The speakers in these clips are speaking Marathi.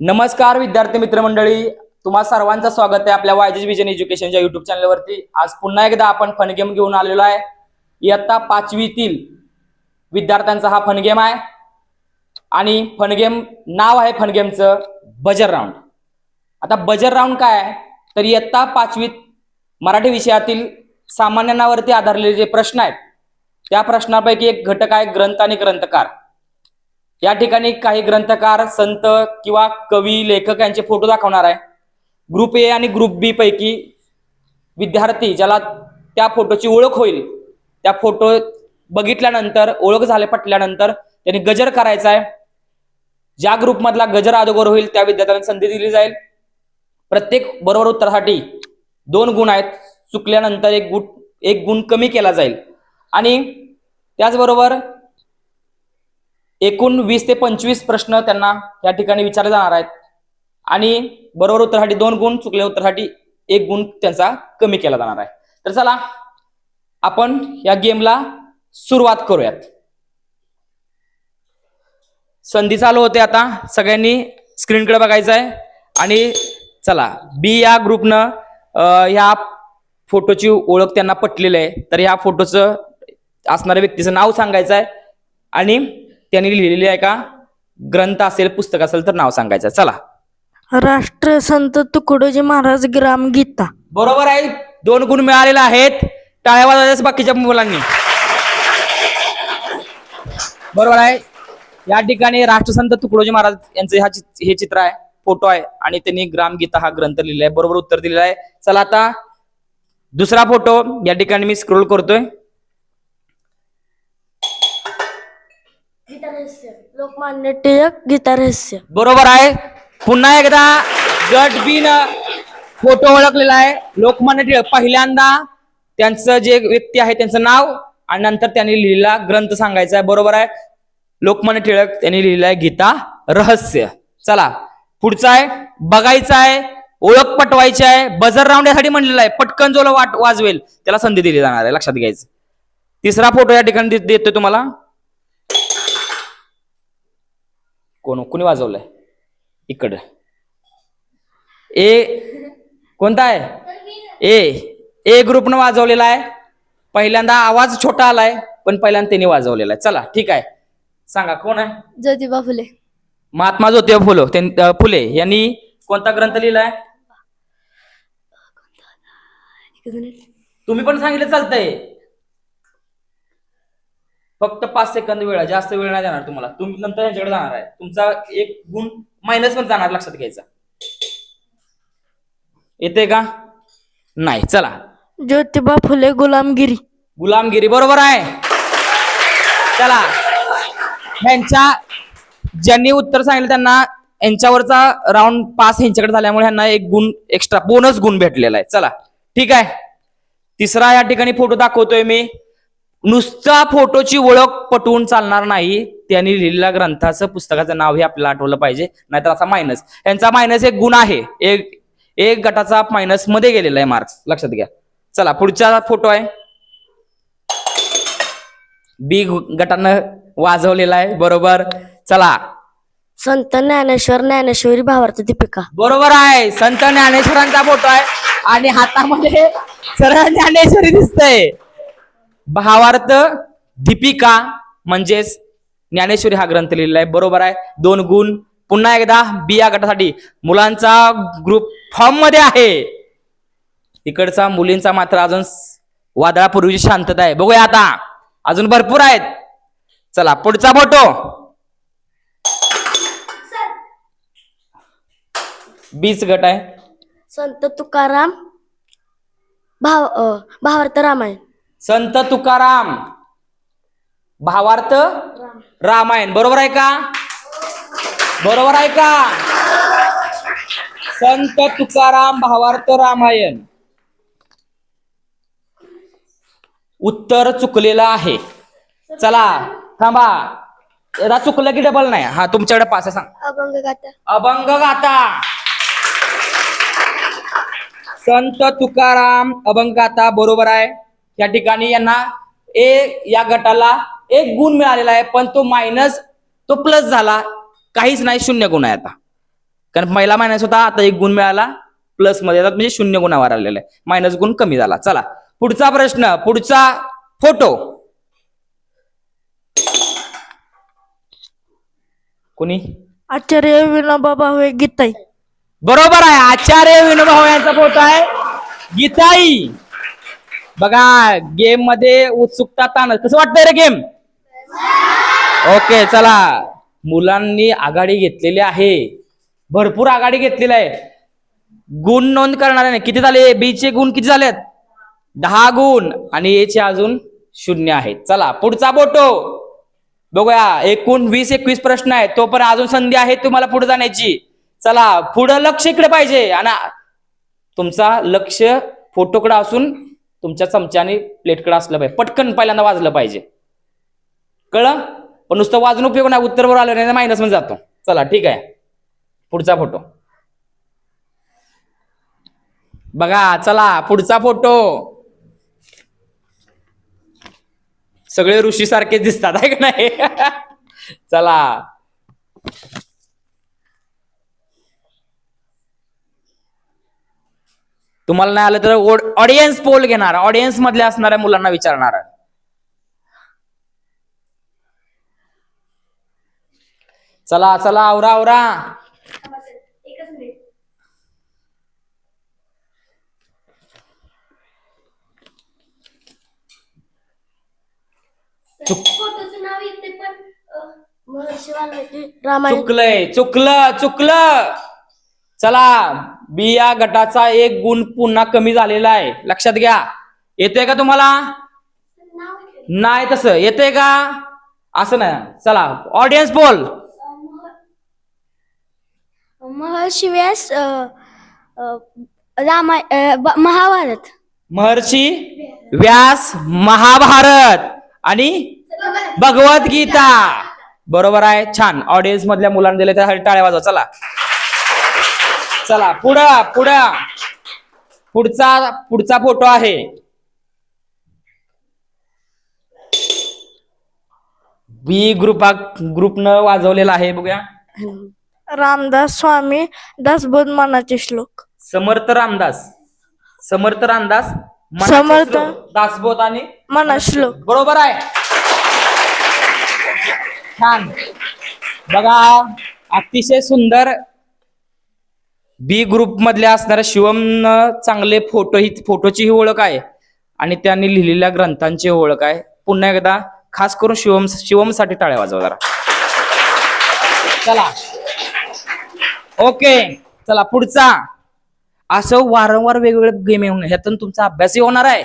नमस्कार विद्यार्थी मित्रमंडळी. तुम्हा सर्वांचं स्वागत आहे आपल्या वायजेस विजन एज्युकेशनच्या युट्यूब चॅनलवरती. आज पुन्हा एकदा आपण फनगेम घेऊन आलेलो आहे. इयत्ता पाचवीतील विद्यार्थ्यांचा हा फनगेम आहे. आणि फनगेम नाव आहे फनगेमचं बजर राऊंड आता बजर राऊंड काय आहे? तर इयत्ता पाचवीत मराठी विषयातील सामान्यांवरती आधारलेले जे प्रश्न आहेत त्या प्रश्नापैकी एक घटक आहे ग्रंथ आणि ग्रंथकार. या ठिकाणी काही ग्रंथकार संत किंवा कवी लेखक यांचे फोटो दाखवणार आहे. ग्रुप ए आणि ग्रुप बी पैकी विद्यार्थी ज्याला त्या फोटोची ओळख होईल त्या फोटो बघितल्यानंतर ओळख झाले पटल्यानंतर त्यांनी गजर करायचा आहे. ज्या ग्रुपमधला गजर अदोगर होईल त्या विद्यार्थ्यांना संधी दिली जाईल. प्रत्येक बरोबर उत्तरासाठी दोन गुण आहेत. चुकल्यानंतर एक गुण एक गुण कमी केला जाईल. आणि त्याचबरोबर एकूण वीस ते पंचवीस प्रश्न त्यांना या ठिकाणी विचारले जाणार आहेत. आणि बरोबर उत्तरासाठी दोन गुण चुकल्या उत्तरासाठी एक गुण त्यांचा कमी केला जाणार आहे. तर चला आपण या गेमला सुरुवात करूयात. संधी चालू होते आता सगळ्यांनी स्क्रीनकडे बघायचं आहे आणि चला बी या ग्रुपनं ह्या फोटोची ओळख त्यांना पटलेली आहे. तर ह्या फोटोचं असणाऱ्या व्यक्तीचं नाव सांगायचं आहे आणि त्यांनी लिहिलेली आहे का? ग्रंथ असेल पुस्तक असेल तर नाव सांगायचं. चला. राष्ट्रसंत तुकडोजी महाराज ग्राम गीता. बरोबर आहे. दोन गुण मिळालेले आहेत. टाळ्या वाजवायचं बाकीच्या मुलांनी. बरोबर आहे. या ठिकाणी राष्ट्रसंत तुकडोजी महाराज यांचं हा हे चित्र आहे फोटो आहे आणि त्यांनी ग्रामगीता हा ग्रंथ लिहिला आहे. बरोबर उत्तर दिलेलं आहे. चला आता दुसरा फोटो. या ठिकाणी मी स्क्रोल करतोय. गीता लोकमान्य टिळक गीतारहस्य बरोबर आहे. पुन्हा एकदा गट बी न फोटो ओळखलेला आहे. लोकमान्य टिळक पहिल्यांदा त्यांचं जे व्यक्ती आहे त्यांचं नाव आणि नंतर त्यांनी लिहिलेला ग्रंथ सांगायचा आहे. बरोबर आहे. लोकमान्य टिळक त्यांनी लिहिलेला आहे गीता रहस्य. चला पुढचा आहे. बघायचा आहे. ओळख पटवायची आहे. बजर रावण्यासाठी म्हणलेला आहे. पटकन जो वाट वाजवेल त्याला संधी दिली जाणार आहे. लक्षात घ्यायचं. तिसरा फोटो या ठिकाणी देतोय तुम्हाला. कोण कोणी वाजवलंय? इकडं. ए कोणता आहे? ए ए ग्रुपनं वाजवलेला आहे. पहिल्यांदा आवाज छोटा आलाय पण पहिल्यांदा त्यांनी वाजवलेला आहे. चला ठीक आहे. सांगा कोण आहे? ज्योतिबा फुले. महात्मा ज्योतिबा फुले. फुले. यांनी कोणता ग्रंथ लिहिलाय? तुम्ही पण सांगितलं चालतंय. फक्त पाच सेकंद वेळ आहे. जास्त वेळ नाही जाणार तुम्हाला. तुम्ही नंतर यांच्याकडे जाणार आहे. तुमचा एक गुण मायनस पण जाणार लक्षात घ्यायचा. येते का? नाही. चला. ज्योतिबा फुले गुलामगिरी. गुलामगिरी बरोबर आहे. चला. ह्यांच्या ज्यांनी उत्तर सांगितलं त्यांना यांच्यावरचा राऊंड पास ह्यांच्याकडे झाल्यामुळे ह्यांना एक गुण एक्स्ट्रा बोनस गुण भेटलेला आहे. चला. ठीक आहे. तिसरा या ठिकाणी फोटो दाखवतोय मी. नुसता फोटोची ओळख पटवून चालणार नाही. त्यांनी लिहिलेल्या ग्रंथाचं पुस्तकाचं नाव हे आपल्याला आठवलं पाहिजे. नाहीतर असा मायनस यांचा मायनस एक गुण आहे. एक एक गटाचा मायनसमध्ये गेलेला आहे मार्क्स लक्षात घ्या. चला पुढचा फोटो आहे. बी गटानं वाजवलेला आहे. बरोबर. चला. संत ज्ञानेश्वर ज्ञानेश्वरी भावार्थ दीपिका. बरोबर आहे. संत ज्ञानेश्वरांचा फोटो आहे. आणि हातामध्ये सरळ ज्ञानेश्वरी दिसतंय. भावार्थ दीपिका म्हणजेच ज्ञानेश्वरी हा ग्रंथ लिहिलेला आहे. बरोबर आहे. दोन गुण पुन्हा एकदा बी या गटासाठी. मुलांचा ग्रुप फॉर्ममध्ये आहे. इकडचा मुलींचा मात्र अजून वादळापूर्वीची शांतता आहे. बघूया आता. अजून भरपूर आहेत. चला पुढचा फोटो. बीच गट आहे. संत तुकाराम भाव भावार्थ रामायण. संत तुकाराम. भावार्थ रामायण. बरोबर आहे का? बरोबर आहे का? संत तुकाराम भावार्थ रामायण. उत्तर चुकलेलं आहे. चला थांबा. आता चुकलं की डबल नाही. हा तुमच्याकडे पास आहे सांग. अभंग गाथा. अभंग गाथा. संत तुकाराम अभंगाता बरोबर आहे. या ठिकाणी यांना ए या गटाला एक गुण मिळालेला आहे पण तो मायनस तो प्लस झाला. काहीच नाही शून्य गुण आहे आता. कारण पहिला मायनस होता आता एक गुण मिळाला प्लसमध्ये येतात म्हणजे शून्य गुणावर आलेला आहे. मायनस गुण कमी झाला. चला पुढचा प्रश्न पुढचा फोटो कोणी? आचार्य विनोबा भावे गीताई. बरोबर आहे आचार्य विनोबा यांचा फोटो आहे. गीताई. बघा गेममध्ये उत्सुकता ताण कसं वाटतंय रे गेम ओके चला. मुलांनी आघाडी घेतलेली आहे. भरपूर आघाडी घेतलेली आहे. गुण नोंद करणार नाही. किती झाले? बी चे गुण किती झालेत? दहा गुण आणि ए चे अजून शून्य आहेत. चला पुढचा फोटो बघूया एकूण वीस एकवीस प्रश्न आहेत. पण अजून संधी आहे तुम्हाला पुढे जाण्याची. चला पुढं लक्ष इकडे पाहिजे. आणि तुमचा लक्ष फोटोकडे असून तुमच्या चमच्याने प्लेटकडे असलं पाहिजे. पटकन पहिल्यांदा वाजलं पाहिजे. कळलं? पण नुसतं वाजून उपयोग नाही उत्तर बरोबर आलं नाही मायनसमध्ये जातो. चला ठीक आहे. पुढचा फोटो बघा चला पुढचा फोटो सगळे ऋषी सारखेच दिसतात आहे का नाही? चला. तुम्हाला नाही आलं तर ऑडियन्स पोल घेणार. ऑडियन्स मधल्या असणाऱ्या मुलांना विचारणार. चला चला आवरा आवरा. रामायण चुकलंय चुकलं चुकलं. चला. बी या गटाचा एक गुण पुन्हा कमी झालेला आहे. लक्षात घ्या. येतोय का तुम्हाला? नाही तसं. येतंय का? असं नाही. चला ऑडियन्स बोल. महर्षी व्यास रामाय महाभारत. महर्षी व्यास महाभारत आणि भगवद्गीता. बरोबर आहे. छान. ऑडियन्स मधल्या मुलांना दिले त्यासाठी टाळ्या वाजवा. चला. चला पुढं पुढं. पुढचा पुढचा फोटो आहे. बी ग्रुपा ग्रुपनं वाजवलेला आहे बघूया. रामदास स्वामी दासबोध मनाचे श्लोक. समर्थ रामदास. समर्थ रामदास मनाचे समर्थ. श्लोक, दासबोध आणि मना श्लोक. बरोबर आहे. छान. बघा अतिशय सुंदर बी ग्रुप मधल्या असणाऱ्या शिवम चांगले फोटो ही फोटोची ही ओळख आहे. आणि त्यांनी लिहिलेल्या ग्रंथांची ओळख आहे. पुन्हा एकदा खास करून शिवम शिवमसाठी टाळ्या वाजवा जरा. चला. ओके. चला पुढचा. असं वारंवार वेगवेगळे गेम येऊन ह्यातून तुमचा अभ्यासही होणार आहे.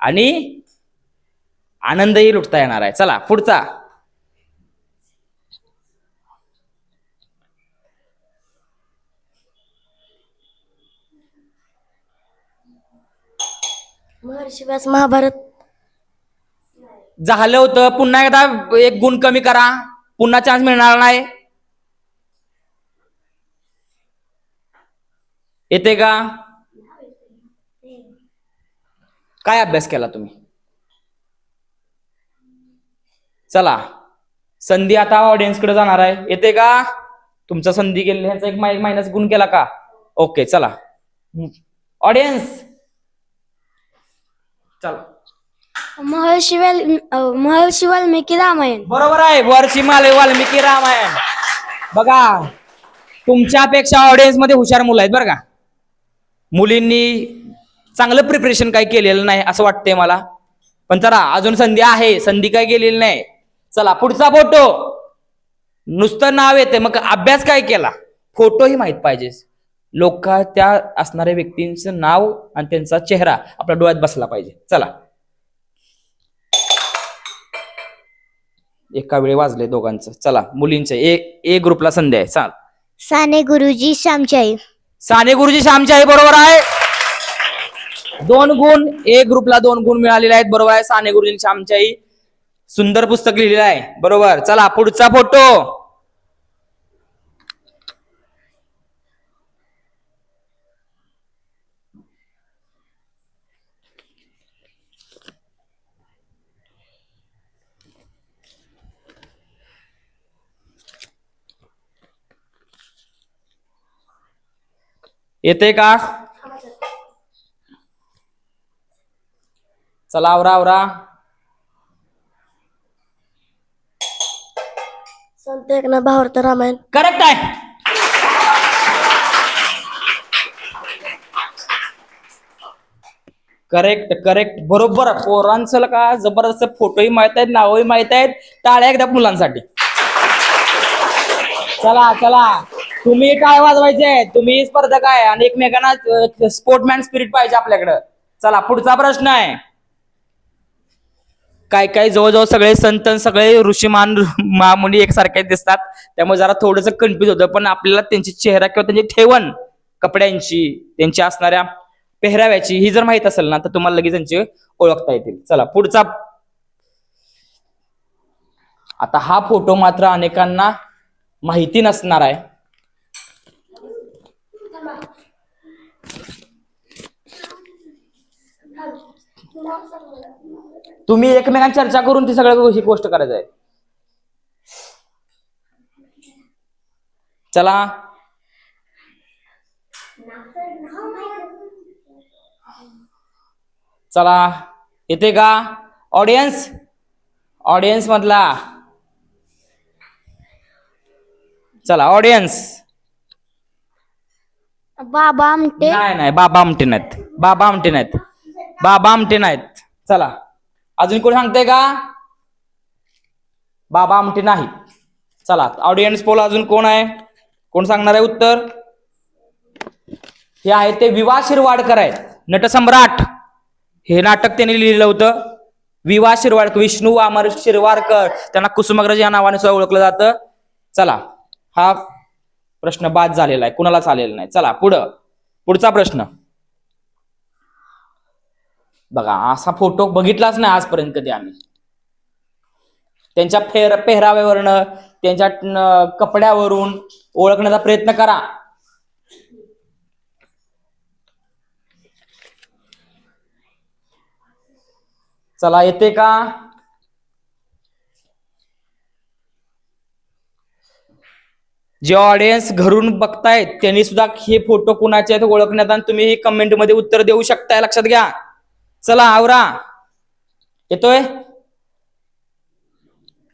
आणि आनंदही लुटता येणार आहे. चला पुढचा. महर्षी व्यास महाभारत. झालं होतं. पुन्हा एकदा एक गुण कमी करा. पुन्हा चान्स मिळणार नाही. येते का? काय अभ्यास केला तुम्ही? चला. संधी आता ऑडियन्सकडे जाणार आहे. येते का? तुमचा संधी गेले ह्याचा एक मायनस गुण केला का? ओके चला. ऑडियन्स चला. महर्षी महर्षी वाल्मिकी रामायण. बरोबर आहे वर्षी माले वाल्मिकी रामायण. बघा तुमच्यापेक्षा ऑडियन्समध्ये हुशार मुलं आहेत बरं का. मुलींनी चांगलं प्रिपरेशन काही केलेलं नाही असं वाटतंय मला. पण चला अजून संधी आहे संधी काय गेलेली नाही. चला पुढचा फोटो. नुसतं नाव येते मग अभ्यास काय केला? फोटोही माहीत पाहिजे लोक त्या असणाऱ्या व्यक्तींचं नाव आणि त्यांचा चेहरा आपल्या डोळ्यात बसला पाहिजे. चला. एका वेळी वाजले दोघांचं. चला मुलींचे. ए ए ग्रुपला संधी आहे. चाल. साने गुरुजी श्यामचाई साने गुरुजी श्यामचे आहे बरोबर आहे. दोन गुण ए ग्रुपला दोन गुण मिळालेले आहेत. बरोबर आहे. साने गुरुजी श्यामच्याई सुंदर पुस्तक लिहिलेलं आहे. बरोबर. चला पुढचा फोटो. येते का? चला आवरा आवरा. संत एकनाथ भावार्थ रामायण. करेक्ट आहे. करेक्ट करेक्ट बरोबर पोरांचं का जबरदस्त फोटोही माहीत आहेत नावही माहीत आहेत. टाळ्या एकदा मुलांसाठी. चला चला. तुम्ही काय वाजवायचे? तुम्ही स्पर्धक आहे आणि एकमेकांना स्पोर्टमॅन स्पिरिट पाहिजे आपल्याकडं. चला पुढचा प्रश्न आहे. काय काय जवळजवळ सगळे संत सगळे ऋषीमान महामुनी एकसारखे दिसतात. त्यामुळे जरा थोडस कन्फ्युज होतं पण आपल्याला त्यांची चेहरा किंवा त्यांची ठेवण कपड्यांची त्यांची असणाऱ्या पेहराव्याची ही जर माहीत असेल ना तर तुम्हाला लगेच त्यांची ओळखता येतील. चला पुढचा. आता हा फोटो मात्र अनेकांना माहिती नसणार आहे. तुम्ही एकमेकांची चर्चा करून ती सगळ्या ही गोष्ट करायचं आहे. चला. चला. येते का? ऑडियन्स ऑडियन्स मधला. चला ऑडियन्स बाबा आमटे. नाही नाही बाबा आमटे नाहीत. बाबा आमटे नाहीत. बाबा आमटे नाहीत. चला. अजून कोण सांगते का? बाबा आमटे नाही. चला ऑडियन्स पोल अजून कोण आहे? कोण सांगणार आहे उत्तर? हे आहे ते विवा शिरवाडकर आहेत. नटसम्राट. हे नाटक त्यांनी लिहिलं होतं. विवा शिरवाडकर विष्णू वामर शिरवाडकर. त्यांना कुसुमाग्रज या नावाने सुद्धा ओळखलं जातं. चला हा प्रश्न बाद झालेला आहे. कुणालाच आलेला नाही. चला पुढं. पुढचा प्रश्न. बघा असा फोटो बघितलाच नाही आजपर्यंत कधी आम्ही. त्यांच्या फेर पेहराव्यावरनं त्यांच्या कपड्यावरून ओळखण्याचा प्रयत्न करा. चला येते का? जे ऑडियन्स घरून बघतायत त्यांनी सुद्धा हे फोटो कुणाचे आहेत ओळखण्यात? आणि तुम्ही कमेंटमध्ये उत्तर देऊ शकताय लक्षात घ्या. चला आवरा. येतोय?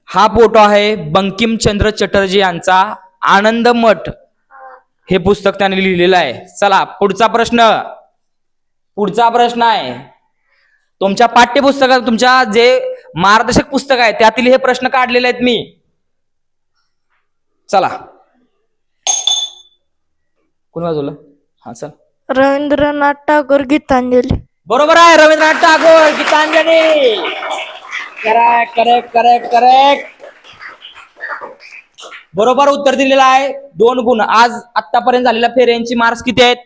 हा फोटो आहे बंकिमचंद्र चटर्जी यांचा आनंद मठ. हे पुस्तक त्यांनी लिहिलेलं आहे. चला पुढचा प्रश्न. पुढचा प्रश्न आहे. तुमच्या पाठ्यपुस्तकात तुमच्या जे मार्गदर्शक पुस्तक आहे त्यातील हे प्रश्न काढलेले आहेत मी. चला. कोण वाजवलं? हा चल. रवींद्रनाथ टागोर गीतांजली. बरोबर आहे Rabindranath Tagore Gitanjali. Correct correct correct correct बरोबर उत्तर दिलेलं आहे दोन गुण. आज आतापर्यंत झालेल्या फेऱ्यांची मार्क्स किती आहेत?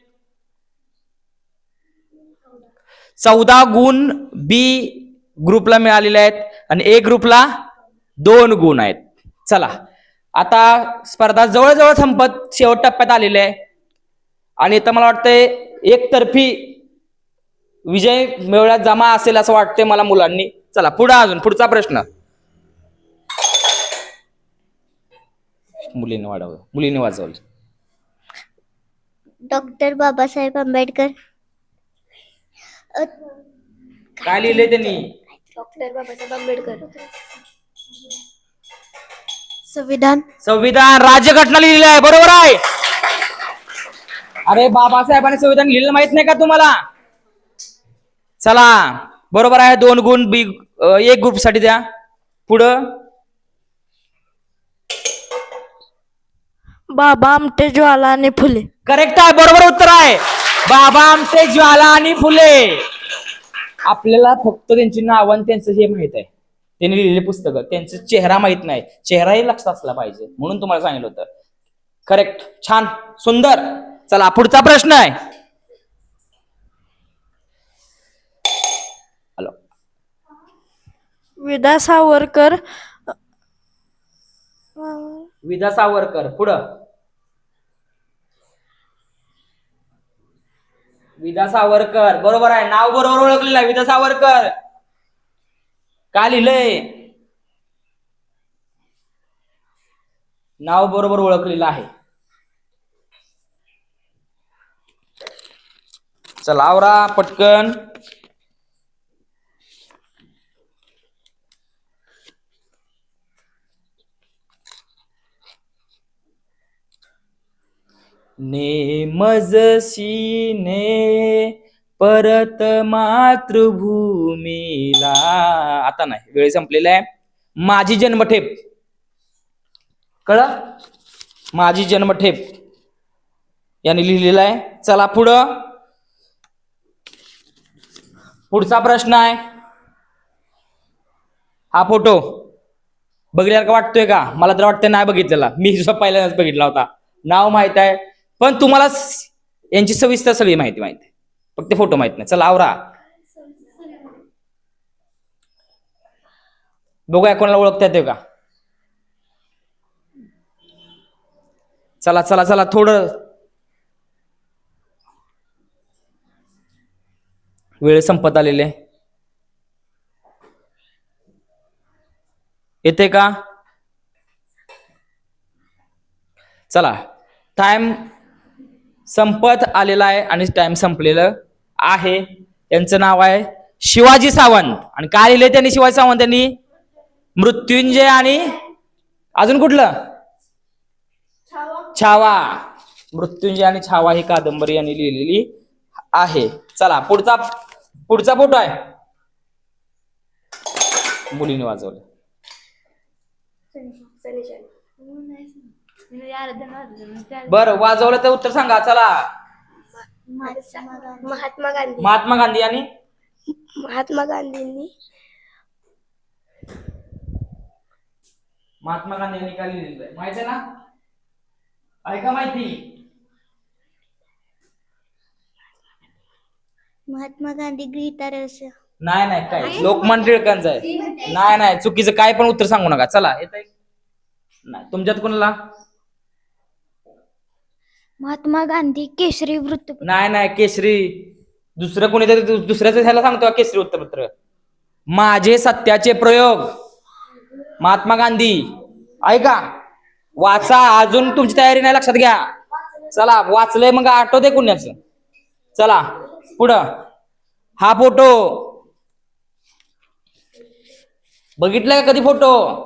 चौदा गुण बी ग्रुपला मिळालेले आहेत आणि ए ग्रुपला दोन गुण आहेत. चला आता स्पर्धा जवळजवळ संपत शेवट टप्प्यात आलेली आहे. आणि आता मला वाटतंय एकतर्फी विजय मिळवण्यात जमा असेल असं वाटतंय मला मुलांनी. चला पुढे अजून पुढचा प्रश्न. मुलीने वाढवलं मुलीने वाजवलं. डॉक्टर बाबासाहेब आंबेडकर. काय लिहिलंय त्यांनी? डॉक्टर बाबासाहेब आंबेडकर. संविधान. संविधान राज्यघटना लिहिलेली आहे बरोबर आहे. अरे बाबासाहेबांनी संविधान लिहिलं माहीत नाही का तुम्हाला? चला बरोबर आहे दोन गुण बी एक ग्रुपसाठी द्या. पुढं. बाबा आमटे ज्वाला आणि फुले. करेक्ट आहे बरोबर उत्तर आहे. बाबा आमचे ज्वाला आणि फुले. आपल्याला फक्त त्यांची नाव आणि त्यांचं हे माहीत आहे. त्यांनी लिहिलेले पुस्तक त्यांचा चेहरा माहीत नाही. चेहराही लक्षात असला पाहिजे म्हणून तुम्हाला सांगितलं होतं. करेक्ट छान. सुंदर. चला पुढचा प्रश्न आहे. विदा सावरकर विदा सावरकर पुढं. विदा सावरकर बरोबर आहे नाव बरोबर ओळखलेलं आहे विदा सावरकर. काय लिहिलंय? नाव बरोबर ओळखलेलं आहे. चला आवरा पटकन. ने मजशी ने परत मातृभूमीला. आता नाही वेळ संपलेला आहे. माझी जन्मठेप. कळ माझी जन्मठेप. यांनी लिहिलेलं आहे. चला पुढं. पुढचा प्रश्न आहे. हा फोटो. बघल्यासारखा का वाटतोय का? मला तर वाटतं नाही बघितलेला. मी सुद्धा पहिल्यांदाच बघितला होता. नाव माहीत आहे. पण तुम्हाला यांची सविस्तर सगळी माहिती माहिती फक्त फोटो माहीत नाही. चला आवरा. बघूया कोणाला ओळखता येते का? चला चला चला थोडं. वेळ संपत आलेले येते का? चला. टाइम संपत आलेला आहे आणि टाइम संपलेलं आहे. त्यांचं नाव आहे शिवाजी सावंत. आणि काय लिहिले त्यांनी शिवाजी सावंत यांनी मृत्युंजय आणि अजून कुठलं? छावा. मृत्युंजय आणि छावा ही कादंबरी यांनी लिहिलेली आहे. चला पुढचा पुढचा फोटो आहे. मुलीने वाजवलं. बर वाजवलं तर उत्तर सांगा चला. महात्मा गांधी. महात्मा गांधी आणि? महात्मा गांधींनी महात्मा गांधी यांनी काय लिहिलेलं आहे? माहिती आहे ना? ऐका माहिती. महात्मा गांधी गीता रहस्य. नाही नाही काय लोकमान टिळकांचं आहे. नाही नाही चुकीचं काय पण उत्तर सांगू नका. चला येत नाही तुमच्यात कोणाला? महात्मा गांधी केशरी वृत्त नाही नाही केशरी. दुसरं कोणीतरी दु- दुसऱ्याचं ह्याला सांगतो का? केसरी वृत्तपत्र. माझे सत्याचे प्रयोग. महात्मा गांधी. ऐका. वाचा. अजून तुमची तयारी नाही लक्षात घ्या. चला वाचलंय मग आठवते कुणाच? चला पुढं. हा फोटो. बघितलाय का कधी फोटो?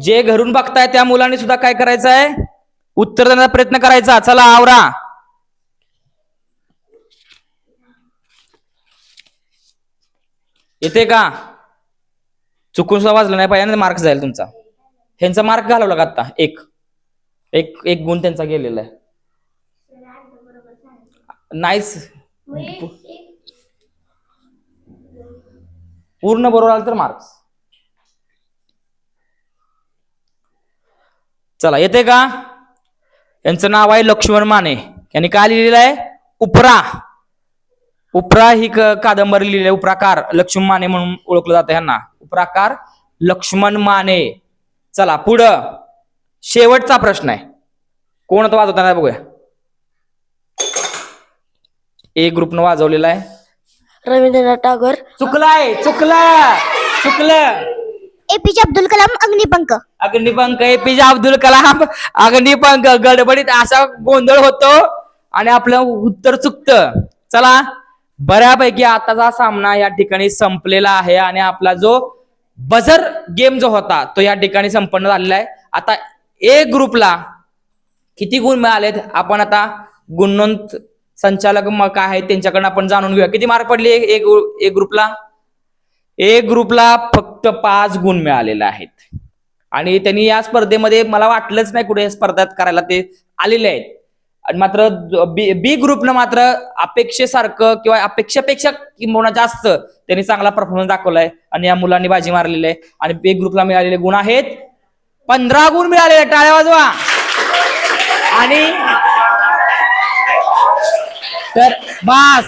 जे घरून बघताय त्या मुलांनी सुद्धा काय करायचं आहे उत्तर देण्याचा प्रयत्न करायचा. चला आवरा. येते का? चुकून सुद्धा वाजलं नाही पाहिजे मार्क जाईल तुमचा. ह्यांचा मार्क घालवला का आता एक. एक एक गुण त्यांचा गेलेला आहे. नाहीच. पूर्ण बरोबर आलं तर मार्क्स चला येते का? यांचं नाव आहे लक्ष्मण माने. यांनी काय लिहिलेलं आहे? उपरा. उपरा ही क- कादंबरी लिहिली आहे. उपराकार लक्ष्मण माने म्हणून ओळखलं जातं ह्यांना. उपराकार लक्ष्मण माने. चला पुढं. शेवटचा प्रश्न आहे. कोण तो वाजवताना बघूया. ए ग्रुपनं वाजवलेला आहे. रवींद्रनाथ टागोर. चुकलाय चुकलं. चुकलं. एपीजे अब्दुल कलाम अग्निपंख अग्निपंख एपीजे अब्दुल कलाम अग्निपंख गडबडीत असा गोंधळ होतो आणि आपलं उत्तर चुकतं. चला बऱ्यापैकी आताचा सामना या ठिकाणी संपलेला आहे आणि आपला जो बझर गेम जो होता तो या ठिकाणी संपन्न झालेला आहे. आता ए ग्रुपला किती गुण मिळालेत? आपण आता गुणवंत संचालक मग काय आहेत त्यांच्याकडनं आपण जाणून घेऊया. किती मार्क पडले ए ग्रुपला ए ग्रुपला फक्त फक्त पाच गुण मिळालेले आहेत. आणि त्यांनी या स्पर्धेमध्ये मला वाटलंच नाही कुठे स्पर्धात करायला ते आलेले आहेत. आणि मात्र बी बी ग्रुपनं मात्र अपेक्षेसारखं किंवा अपेक्षेपेक्षा किंबहुना जास्त त्यांनी चांगला परफॉर्मन्स दाखवलाय. आणि या मुलांनी बाजी मारलेली आहे. आणि बी ग्रुपला मिळालेले गुण आहेत. पंधरा गुण मिळालेले टाळ्या वाजवा. आणि तर बास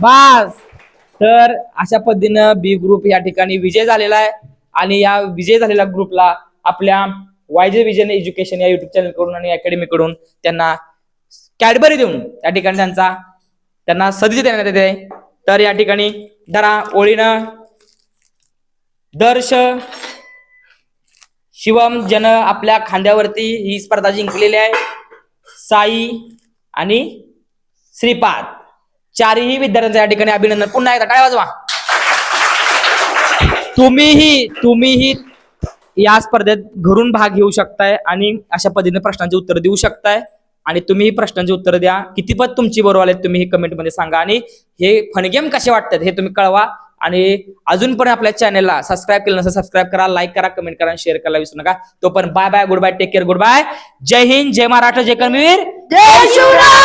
बास. तर अशा पद्धतीनं बी ग्रुप या ठिकाणी विजय झालेला आहे. आणि या विजय झालेल्या ग्रुपला आपल्या वायजे विजन एज्युकेशन या युट्यूब चॅनलकडून आणि अकॅडमी कडून त्यांना कॅडबरी देऊन या ठिकाणी त्यांचा त्यांना सदिच्छा देण्यात येते. तर या ठिकाणी जरा ओळीनं दर्श शिवम जन आपल्या खांद्यावरती ही स्पर्धा जिंकलेली आहे. साई आणि श्रीपाद. चारही विद्यार्थ्यांचं या ठिकाणी अभिनंदन. पुन्हा एकदा टाळ्या वाजवा. तुम्हीही तुम्हीही या स्पर्धेत घरून भाग घेऊ शकताय आणि अशा पद्धतीने प्रश्नांची उत्तर देऊ शकताय. आणि तुम्हीही प्रश्नांची उत्तर द्या. कितीपत तुमची बरोबर आले तुम्ही कमेंटमध्ये सांगा. आणि हे फनगेम कसे वाटतात हे तुम्ही कळवा. आणि अजून पण आपल्या चॅनलला सबस्क्राईब केलं नसेल सबस्क्राईब करा लाईक करा कमेंट करा शेअर करायला विसरू नका. तो पण bye bye goodbye take care goodbye जय हिंद जय महाराष्ट्र जय कर्मवीर जय शिवराय!